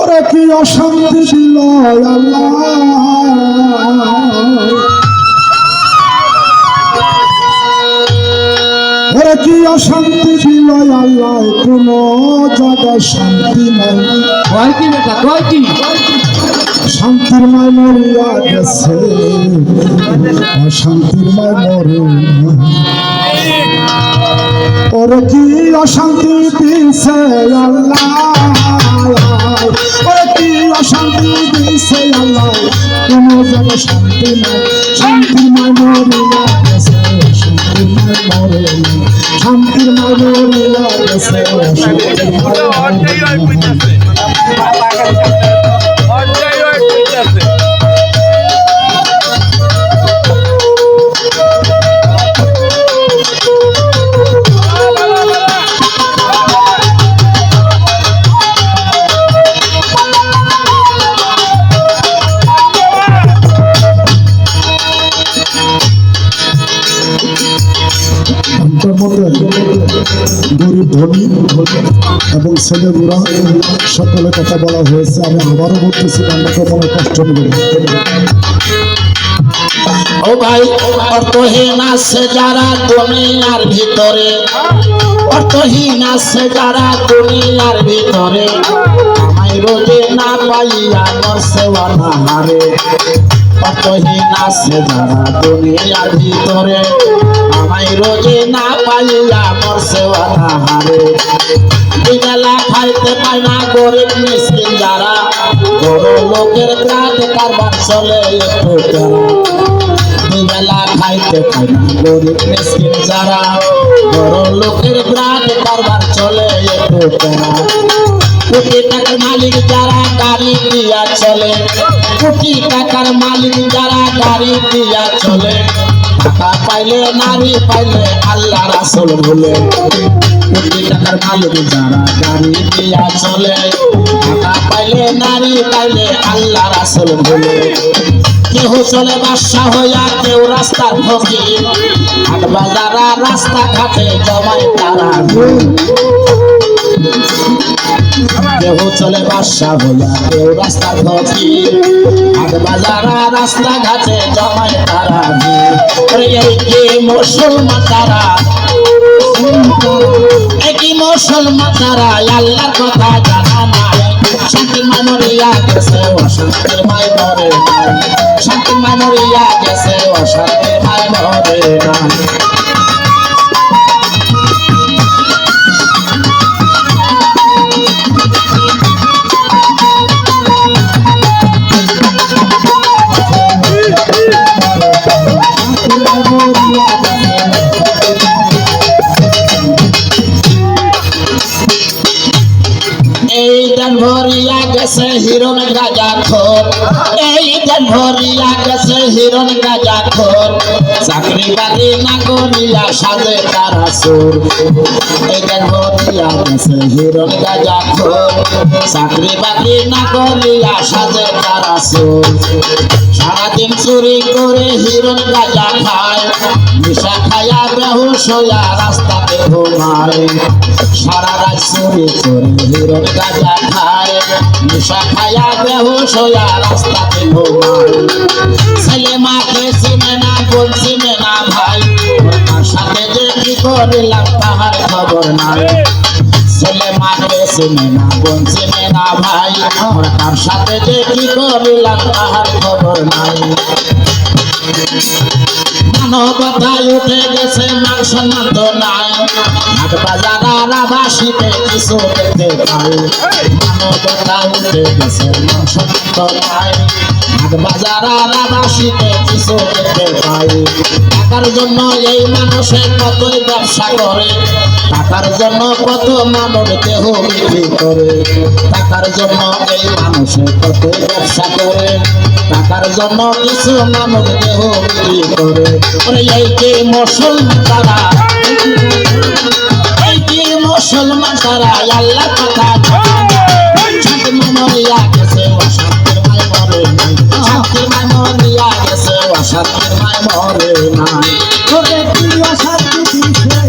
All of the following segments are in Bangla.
ওরা কি অশান্তি দিল ওরা কি অশান্তি দিল আল্লাহ? কোন জায়গায় শান্তি নাই। কয়টি বেটা? কয়টি শান্তির মায় মরিয়া গেছে। অশান্তির মায় মরে। ওরে কি অশান্তি দিছে আল্লাহ? ওরে কি অশান্তি দিছে আল্লাহ? কোনো যেন শান্তি নাই শান্তির গেছে শান্তির নাই, শান্তির মায় মধ্যে গরিব ধনী এবং ছেলেগুড়া সকলের কথা বলা হয়েছে। আমি আবারও বলতেছি আমাকে মনে কষ্ট নেবেন ও ভাই, অর্থহীন আছে যারা দুনিয়ার ভিতরে। অর্থহীন আছে যারা দুনিয়ার ভিতরে। রোজে না পাইয়া মরছে হারে অর্থহীন আছে যারা দুনিয়ার ভিতরে, আমায় রোজে না পাইয়া মরছে হারে বেলা খাইতে পায় না গরিব মিসকিন যারা, বড় লোকের কাজ কারবার চলে একটু বেলা খাইতে পায় না গরিব মিসকিন যারা, বড় লোকের গ্রাট কারবার চলে একটু কোটি টাকার মালিক যারা গাড়ি দিয়া চলে, কোটি টাকার মালিক যারা গাড়ি দিয়া চলে। টাকা পাইলে নারী, পাইলে আল্লাহ রাসুল ভুলে কোটি টাকার মালিক যারা গাড়ি দিয়া চলে, টাকা পাইলে নারী, পাইলে আল্লাহ রাসুল ভুলে কেহ চলে বাসা হইয়া কেউ রাস্তার ফকির। হাট বাজারা রাস্তা ঘাটে জমায় তারা। কেউ চলে বাসা হইয়া কেউ রাস্তা ফকির হাট বাজারা রাস্তা ঘাটে জমায় তারা যে মুসলমান তারা। একই মুসলমান তারা, আল্লাহর কথা জানা নাই। শান্তি মানরিয়া গেছে অশান্তির মাই মরে শান্তি মানরিয়া গেছে অশান্তির মাই মরে নাই। ভরিয়া হিরণ গাজা খোর। এই ভরিয়া গেছে হিরণ গাজা খোর। চাকরি বাকরি না সাজে তারা সুর। এই ভরিয়া হিরণ গাজা খোর। চাকরি সাজে সারাদিন চুরি করে হিরণ গাজা খায়। নিশা খায়া বেহুশ হইয়া রাস্তাতে ঘুমায়। সারা রাত চুরি করে হিরণ গাজা খায়। নিশা খায়া বেহুশ হইয়া রাস্তাতে ঘুমায় ছেলে মাকে চিনে না, বোন চিনে না ভাই। সাথে যে কি করিলাম তাহার খবর নাই। ছেলে মাকে চিনে না, বোন চিনে না করিলাম তাহার খবর নাই। মানবতায় উঠে গেছে মান সম্মান তো নাই। হাট বাজার আর আবাসিতে কিছু পেতে পাই মানবতায় উঠে গেছে মান সম্মান তো নাই। টাকার জন্য এই মানুষে কতই ব্যবসা করে? টাকার জন্য কত মানব দেহ বিক্রি করে? টাকার জন্য এই মানুষে কত ব্যবসা করে? টাকার জন্য কিছু মানব দেহ বিক্রি করে। এই যে মুসলমান তারা? এই যে মুসলমান তারা? আল্লাহ কথা মরিয়া আশা তোমার মরে নাই। তোকে প্রিয় সাথী দিছে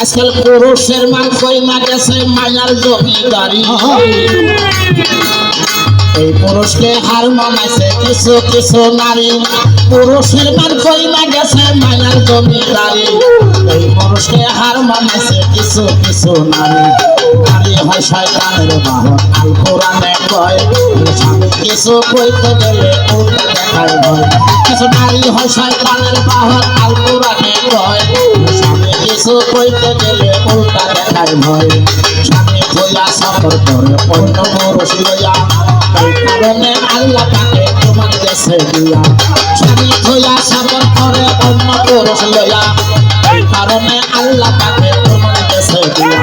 আজকাল পুরুষের মান কই গেছে মায়ার জমিদারি। এই পুরুষকে হার মানাইছে কিছু কিছু নারী। পুরুষের মান কইমা গেছে মায়ার জমিদারি এই পুরুষকে হার মানাইছে কিছু কিছু নারী। নারী হয় শয়তানের বাহন, আল কোরআনে কয় কিছু কইতে গেলে দেখায় ভয়। কিছু নারী হয় শয়তানের বাহন, আল কোরআনে কয় কিছু কইতে গেলে উল্টা দেখায় ভয়। স্বামী হইয়া সফর করে, অন্য পুরুষ লইয়া কারণে আল্লাহ তাকে তোমার দেশে দিয়া। স্বামী হইয়া সফর করে অন্য পুরুষ লইয়া, এই কারণে আল্লাহ তাকে তোমার দেশে দিয়া।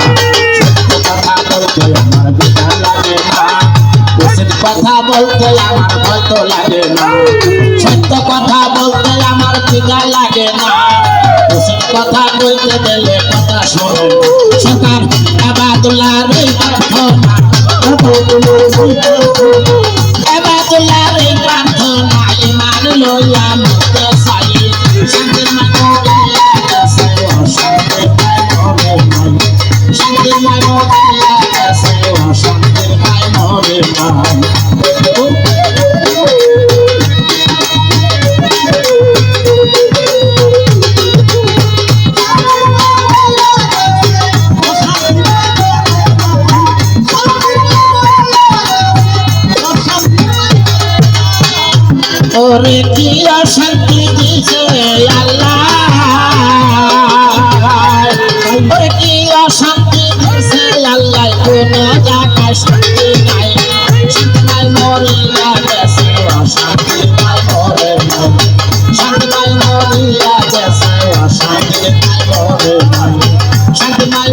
কথা বলতে আমার বিদা লাগে না। উচিত কথা বলতে আমার হয়তো লাগে না। সত্য কথা বলতে আমার বিদা লাগে না। উচিত কথা বলতে গেলে কথা শোনো। সকাল আবাদুল্লাহ রে প্রার্থনা। ওরে কি অশান্তি দিছে আল্লাহ। ওরে কি অশান্তি দিছে আল্লাহ, কোন জায়গায় শান্তি নাই। শান্তি নাই মরিয়া গেছে, অশান্তি নাই মরে শান্তি নাই